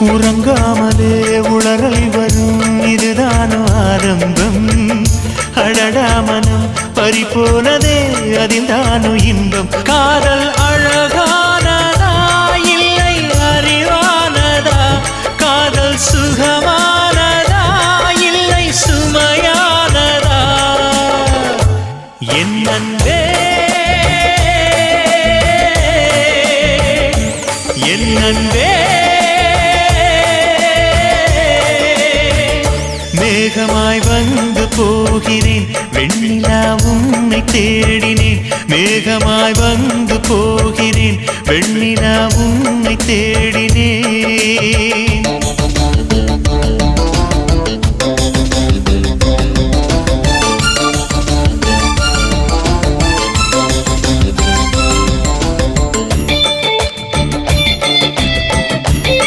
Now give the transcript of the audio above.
உறங்காமலே உளறல் வரும். இதுதான் ஆரம்பம். அழடா மனம் பறிபோனதே அதில் தானு இன்பம். காதல் அழகானதா இல்லை அறிவானதா? காதல் சுகமானதா இல்லை சுமையானதா? என் அன்பே என் அன்பே. மேகமாய் வந்து போகிறேன். வெண்ணிலா உன்னை தேடினேன். மேகமாய் வந்து போகிறேன். வெண்ணிலா உன்னை தேடினேன்.